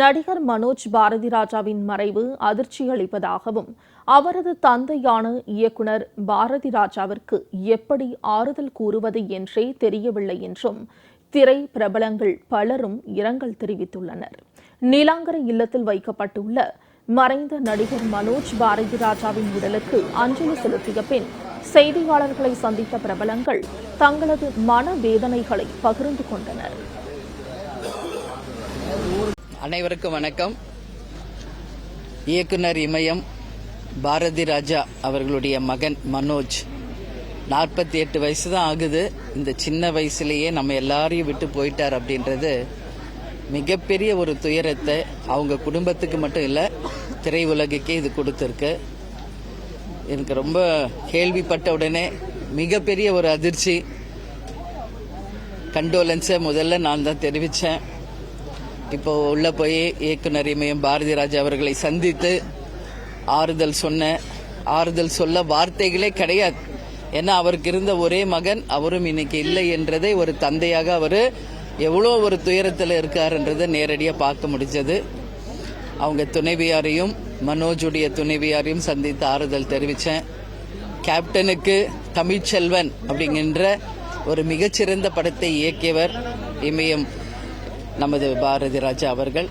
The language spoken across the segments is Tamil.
நடிகர் மனோஜ் பாரதி ராஜாவின் மறைவு அதிர்ச்சி அளிப்பதாகவும் அவரது தந்தையான இயக்குனர் பாரதி ராஜாவிற்கு எப்படி ஆறுதல் கூறுவது என்றே தெரியவில்லை என்றும் திரை பிரபலங்கள் பலரும் இரங்கல் தெரிவித்துள்ளனர். நீலாங்கரை இல்லத்தில் வைக்கப்பட்டுள்ள மறைந்த நடிகர் மனோஜ் பாரதி ராஜாவின் உடலுக்கு அஞ்சலி செலுத்திய பின் செய்தியாளர்களை சந்தித்த பிரபலங்கள் தங்களது மனவேதனைகளை பகிர்ந்து கொண்டனர். அனைவருக்கும் வணக்கம். இயக்குனர் இமயம் பாரதி ராஜா அவர்களுடைய மகன் மனோஜ். நாற்பத்தி எட்டு வயசு தான் ஆகுது. இந்த சின்ன வயசுலேயே நம்ம எல்லாரையும் விட்டு போயிட்டார் அப்படின்றது மிகப்பெரிய ஒரு துயரத்தை அவங்க குடும்பத்துக்கு மட்டும் இல்லை திரையுலகுக்கே இது கொடுத்துருக்கு. எனக்கு ரொம்ப கேள்விப்பட்ட உடனே மிகப்பெரிய ஒரு அதிர்ச்சி. கண்டோலன்ஸை முதல்ல நான் தான் தெரிவித்தேன் இப்போ உள்ள போய் இயக்குனர் இமயம் பாரதி ராஜா அவர்களை சந்தித்து ஆறுதல் சொன்ன ஆறுதல் சொல்ல வார்த்தைகளே கிடையாது. ஏன்னா அவருக்கு இருந்த ஒரே மகன் அவரும் இன்னைக்கு இல்லை என்றதை ஒரு தந்தையாக அவர் எவ்வளோ ஒரு துயரத்தில் இருக்காருன்றதை நேரடியாக பார்க்க முடிஞ்சது. அவங்க துணைவியாரையும் மனோஜுடைய துணைவியாரையும் சந்தித்து ஆறுதல் தெரிவித்தேன் கேப்டனுக்கு தமிழ்ச்செல்வன் அப்படிங்கின்ற ஒரு மிகச்சிறந்த படத்தை இயக்கியவர் இமயம் நமது பாரதி ராஜா அவர்கள்.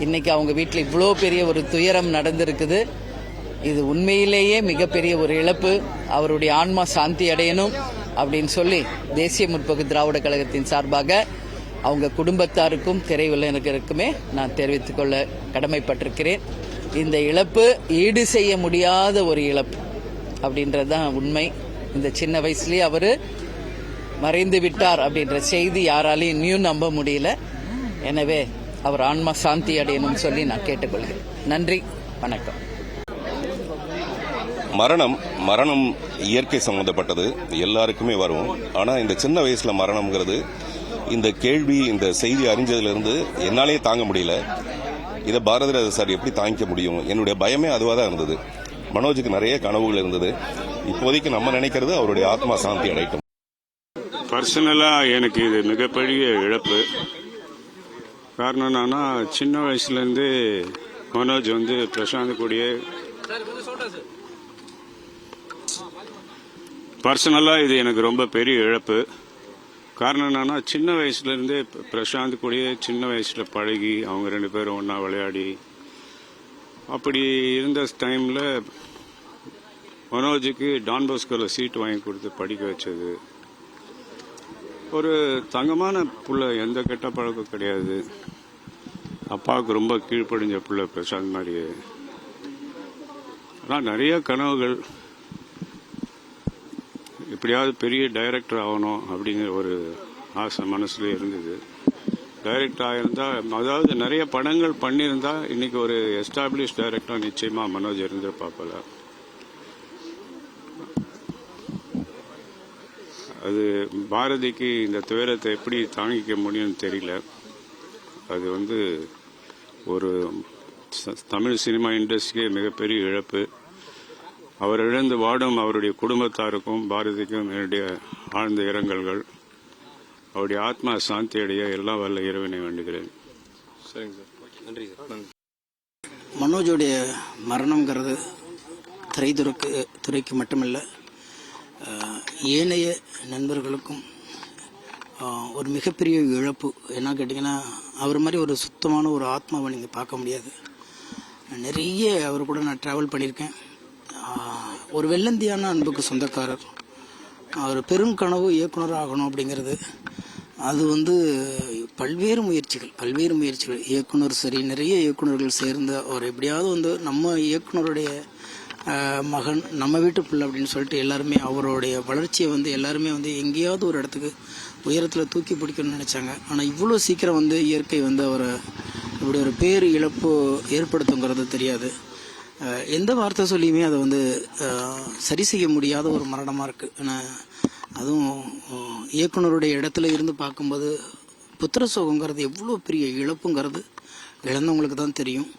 இன்னைக்கு அவங்க வீட்டில் இவ்வளோ பெரிய ஒரு துயரம் நடந்திருக்குது. இது உண்மையிலேயே மிகப்பெரிய ஒரு இழப்பு. அவருடைய ஆன்மா சாந்தி அடையணும் அப்படின்னு சொல்லி தேசிய முற்போக்கு திராவிட கழகத்தின் சார்பாக அவங்க குடும்பத்தாருக்கும் திரையுலகருக்குமே நான் தெரிவித்துக் கொள்ள கடமைப்பட்டிருக்கிறேன். இந்த இழப்பு ஈடு செய்ய முடியாத ஒரு இழப்பு அப்படின்றது தான் உண்மை. இந்த சின்ன வயசுலேயே அவரு மறைந்து விட்டார் அப்படின்ற செய்தி யாராலையும் இன்னும் நம்ப முடியல. எனவே அவர் ஆன்மா சாந்தி அடையணும்னு சொல்லி நான் கேட்டுக்கொள்கிறேன். நன்றி வணக்கம். மரணம் மரணம் இயற்கை சம்பந்தப்பட்டது. எல்லாருக்குமே வரும் ஆனா இந்த சின்ன வயசுல மரணம்ங்கிறது இந்த கேள்வி இந்த செய்தி அறிஞ்சதிலிருந்து என்னாலே தாங்க முடியல. இதை பாரதிராஜ சார் எப்படி தாங்கிக்க முடியும்? என்னுடைய பயமே அதுவாக தான் இருந்தது. மனோஜுக்கு நிறைய கனவுகள் இருந்தது. இப்போதைக்கு நம்ம நினைக்கிறது அவருடைய ஆத்மா சாந்தி அடையட்டும். பர்சனலாக எனக்கு இது மிகப்பெரிய இழப்பு. காரணம் என்னன்னா சின்ன வயசுலேருந்து மனோஜ் வந்து பிரசாந்த் கூடிய பர்சனலாக இது எனக்கு ரொம்ப பெரிய இழப்பு. காரணம் என்னன்னா சின்ன வயசுலேருந்தே பிரசாந்த் கூடயே சின்ன வயசில் பழகி அவங்க ரெண்டு பேரும் ஒன்றா விளையாடி அப்படி இருந்த டைமில் மனோஜுக்கு டான் பாஸ்கோவில் சீட் வாங்கி கொடுத்து படிக்க வச்சது. ஒரு தங்கமான பிள்ளை எந்த கெட்ட பழக்கம் கிடையாது. அப்பாவுக்கு ரொம்ப கீழ்ப்படிஞ்ச பிள்ளை பிரசாந்த் மாதிரியே. ஆனால் நிறைய கனவுகள். எப்படியாவது பெரிய டைரக்டர் ஆகணும் அப்படிங்கிற ஒரு ஆசை மனசுல இருந்தது. டைரக்டர் ஆயிருந்தா அதாவது நிறைய படங்கள் பண்ணியிருந்தா இன்னைக்கு ஒரு எஸ்டாப்ளிஷ் டைரக்டர் நிச்சயமா மனோஜ் இருந்திருப்பாப்பல. அது பாரதிக்கு இந்த துயரத்தை எப்படி தாங்கிக்க முடியும்னு தெரியல. அது வந்து ஒரு தமிழ் சினிமா இண்டஸ்ட்ரிக்கே மிகப்பெரிய இழப்பு. அவர் இழந்து வாடும் அவருடைய குடும்பத்தாருக்கும் பாரதிக்கும் என்னுடைய ஆழ்ந்த இரங்கல்கள். அவருடைய ஆத்மா சாந்தி அடைய எல்லாம் வல்ல இறைவனை வேண்டுகிறேன். மனோஜோடைய மரணம்ங்கிறது திரைத்துறைக்கு துறைக்கு மட்டுமல்ல ஏனைய நண்பர்களுக்கும் ஒரு மிகப்பெரிய இழப்பு என்ன கேட்டிங்கன்னா அவர் மாதிரி ஒரு சுத்தமான ஒரு ஆத்மாவை நீங்கள் பார்க்க முடியாது. நிறைய அவர் கூட நான் ட்ராவல் பண்ணியிருக்கேன். ஒரு வெள்ளந்தியான அன்புக்கு சொந்தக்காரர். அவர் பெரும் கனவு இயக்குனர் ஆகணும் அப்படிங்கிறது. அது வந்து பல்வேறு முயற்சிகள் பல்வேறு முயற்சிகள். இயக்குனர் சரி நிறைய இயக்குனர்கள் சேர்ந்து அவர் எப்படியாவது வந்து நம்ம இயக்குனருடைய மகன் நம்ம வீட்டு பிள்ளை அப்படின்னு சொல்லிட்டு எல்லாருமே அவருடைய வளர்ச்சியை வந்து எல்லாருமே வந்து எங்கேயாவது ஒரு இடத்துக்கு உயரத்தில் தூக்கி பிடிக்கணும்னு நினச்சாங்க. ஆனால் இவ்வளோ சீக்கிரம் வந்து இயற்கை வந்து அவரை இப்படி ஒரு பேர் இழப்பு ஏற்படுத்துங்கிறது தெரியாது. எந்த வார்த்தை சொல்லியுமே அதை வந்து சரி செய்ய முடியாத ஒரு மரணமாக இருக்குது ஆனால் அதுவும் இயக்குனருடைய இடத்துல இருந்து பார்க்கும்போது புத்திர சோகங்கிறது எவ்வளோ பெரிய இழப்புங்கிறது இழந்தவங்களுக்கு தான் தெரியும்.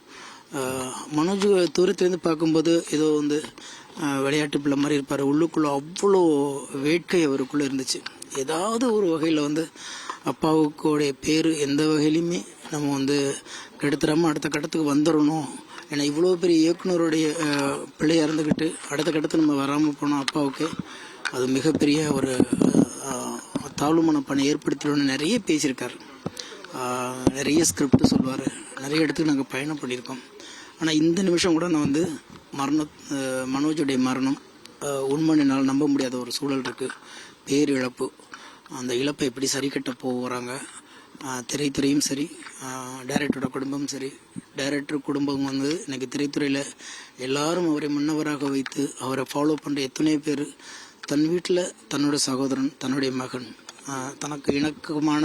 மனோஜ் தூரத்துலேருந்து பார்க்கும்போது ஏதோ வந்து விளையாட்டு பிள்ளை மாதிரி இருப்பார். உள்ளுக்குள்ளே அவ்வளோ வேட்கை அவருக்குள்ளே இருந்துச்சு. ஏதாவது ஒரு வகையில் வந்து அப்பாவுக்குடைய பேர் எந்த வகையிலையுமே நம்ம வந்து கெடுத்துடாம அடுத்த கட்டத்துக்கு வந்துடணும் ஏன்னா இவ்வளோ பெரிய இயக்குனருடைய அஹ், இருந்துக்கிட்டு அடுத்த கட்டத்துக்கு நம்ம வராமல் போனோம் அப்பாவுக்கு அது மிகப்பெரிய ஒரு அஹ், தாழ்வு மனப்பானை நிறைய பேசியிருக்காரு. நிறைய ஸ்கிரிப்ட் சொல்லுவார். நிறைய இடத்துக்கு நாங்கள் பயணம் பண்ணியிருக்கோம். ஆனால் இந்த நிமிஷம் கூட நான் வந்து மரண மனோஜுடைய மரணம் ஆஹ் உண்மை என்னால் நம்ப முடியாத ஒரு சூழல் இருக்குது பேரிழப்பு அந்த இழப்பை எப்படி சரி கட்ட போகிறாங்க திரைத்துறையும் சரி டைரக்டரோட குடும்பமும் சரி. டைரக்டர் குடும்பம் வந்து எனக்கு திரைத்துறையில் எல்லாரும் அவரை முன்னவராக வைத்து அவரை ஃபாலோ பண்ணுற எத்தனை பேர் தன் வீட்டில் தன்னோட சகோதரன் தன்னுடைய மகன். தனக்கு இணக்கமான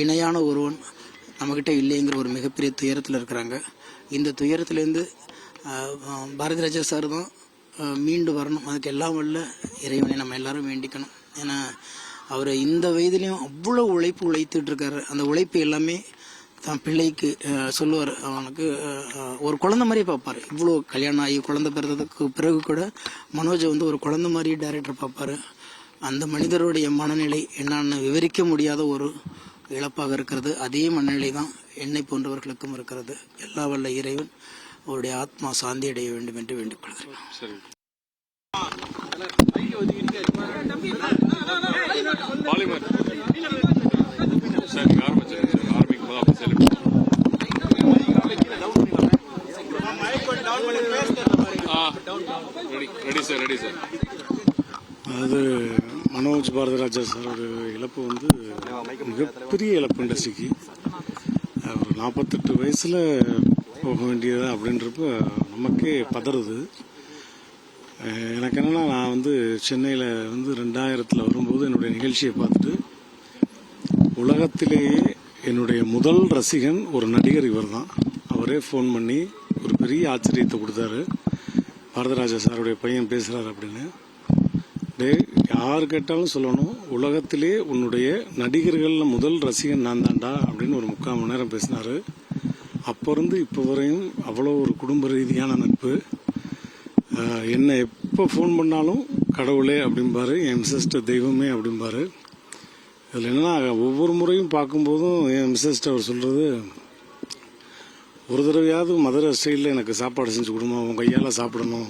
இணையான ஒருவன் நம்மக்கிட்ட இல்லைங்கிற ஒரு மிகப்பெரிய துயரத்தில் இருக்கிறாங்க. இந்த துயரத்துலேருந்து பாரதி ராஜா சார் தான் மீண்டு வரணும். அதுக்கு எல்லாம் உள்ள இறைவனை நம்ம எல்லாரும் வேண்டிக்கணும். ஏன்னா அவர் இந்த வயதுலேயும் அவ்வளோ உழைப்பு உழைத்துட்டு இருக்காரு. அந்த உழைப்பு எல்லாமே தான் பிள்ளைக்கு சொல்லுவார். அவனுக்கு ஒரு குழந்த மாதிரியே பார்ப்பார். இவ்வளோ கல்யாணம் ஆகி குழந்தை பிறந்ததுக்கு பிறகு கூட மனோஜை வந்து ஒரு குழந்த மாதிரியே டைரக்டர் பார்ப்பாரு. அந்த மனிதருடைய மனநிலை என்னன்னு விவரிக்க முடியாத ஒரு இழப்பாக இருக்கிறது. அதே மனநிலை தான் என்னை போன்றவர்களுக்கும் இருக்கிறது. எல்லா வல்ல இறைவன் அவருடைய ஆத்மா சாந்தி அடைய வேண்டும் என்று வேண்டிக் கொள்கிறேன். Ready ready sir ready sir Manoj Bharathiraja sir இழப்பு வந்து மிகப்பெரிய இழப்பு இண்டஸ்ட்ரிக்கு ஒரு நாற்பத்தெட்டு வயசில் போக வேண்டியது அப்படின்றப்ப நமக்கே பதறுது. எனக்கு என்னென்னா நான் வந்து சென்னையில் வந்து ரெண்டாயிரத்தில் வரும்போது என்னுடைய நிகழ்ச்சியை பார்த்துட்டு உலகத்திலேயே என்னுடைய முதல் ரசிகன் ஒரு நடிகர் இவர் தான் அவரே ஃபோன் பண்ணி ஒரு பெரிய ஆச்சரியத்தை கொடுத்தாரு. பாரதராஜா சாருடைய பையன் பேசுகிறாரு அப்படின்னு. டேய் யார் கேட்டாலும் சொல்லணும். உலகத்திலே உன்னுடைய நடிகர்களில் முதல் ரசிகன் நான் தான்டா அப்படின்னு ஒரு முக்கால் மணி நேரம் பேசினார். அப்போ இருந்து இப்போ வரையும் அவ்வளோ ஒரு குடும்ப ரீதியான நட்பு. என்னை எப்போ ஃபோன் பண்ணாலும் கடவுளே அப்படிம்பாரு என் சிஸ்டர் தெய்வமே அப்படிம்பாரு. இதில் என்னென்னா ஒவ்வொரு முறையும் பார்க்கும்போதும் என் மிஸ்ஸஸ்ட்டு அவர் சொல்கிறது ஒரு தடவையாவது மதுரை ஸ்டைலில் எனக்கு சாப்பாடு செஞ்சு கொடுமா உன் கையால் சாப்பிடணும்.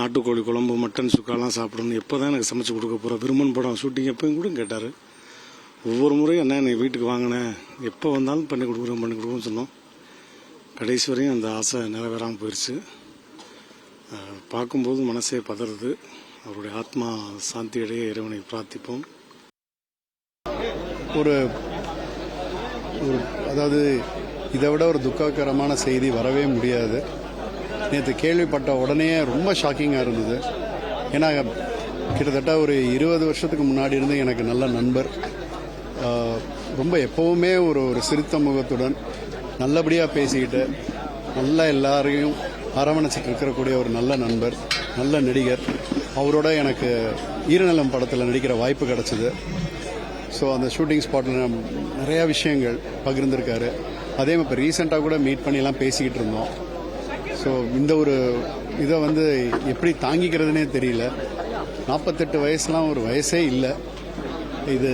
நாட்டுக்கோழி குழம்பு மட்டன் சுக்காலாம் சாப்பிடணும். எப்போ தான் எனக்கு சமைச்சு கொடுக்க போகிற விருமன் படம் ஷூட்டிங் எப்பயும் கூட கேட்டார். ஒவ்வொரு முறையும் என்ன என்னை வீட்டுக்கு வாங்கினேன் எப்போ வந்தாலும் பண்ணி கொடுக்குறோம் பண்ணி கொடுக்குறோம்னு சொன்னோம். கடைசி வரையும் அந்த ஆசை நிறைவேறாமல் போயிடுச்சு பார்க்கும்போது மனசே பதறுது. அவருடைய ஆத்மா சாந்தியடைய இறைவனை பிரார்த்திப்போம். ஒரு ஒரு அதாவது இதை விட ஒரு துக்ககரமான செய்தி வரவே முடியாது. நேற்று கேள்விப்பட்ட உடனே ரொம்ப ஷாக்கிங்காக இருந்தது. ஏன்னா கிட்டத்தட்ட ஒரு இருபது வருஷத்துக்கு முன்னாடி இருந்து எனக்கு நல்ல நண்பர். ரொம்ப எப்போவுமே ஒரு ஒரு சிரித்த முகத்துடன் நல்லபடியாக பேசிக்கிட்டு நல்லா எல்லாரையும் அரவணைச்சிட்டு இருக்கக்கூடிய ஒரு நல்ல நண்பர் நல்ல நடிகர். அவரோட எனக்கு ஈரநிலம் படத்தில் நடிக்கிற வாய்ப்பு கிடச்சிது. ஸோ அந்த ஷூட்டிங் ஸ்பாட்டில் நிறையா விஷயங்கள் பகிர்ந்திருக்காரு. அதே மாதிரி இப்போ ரீசெண்டாக கூட மீட் பண்ணிலாம் பேசிக்கிட்டு இருந்தோம். ஸோ இந்த ஒரு இதை வந்து எப்படி தாங்கிக்கிறதுனே தெரியல. நாற்பத்தெட்டு வயசுலாம் ஒரு வயசே இல்லை. இது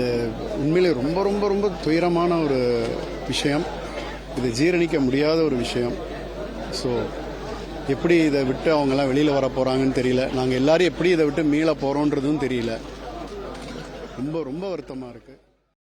உண்மையிலே ரொம்ப ரொம்ப ரொம்ப துயரமான ஒரு விஷயம். இது ஜீரணிக்க முடியாத ஒரு விஷயம். ஸோ எப்படி இதை விட்டு அவங்கெல்லாம் வெளியில் வர போகிறாங்கன்னு தெரியல. நாங்கள் எல்லாரும் எப்படி இதை விட்டு மீள போகிறோன்றதும் தெரியல. ரொம்ப ரொம்ப வருத்தமாக இருக்குது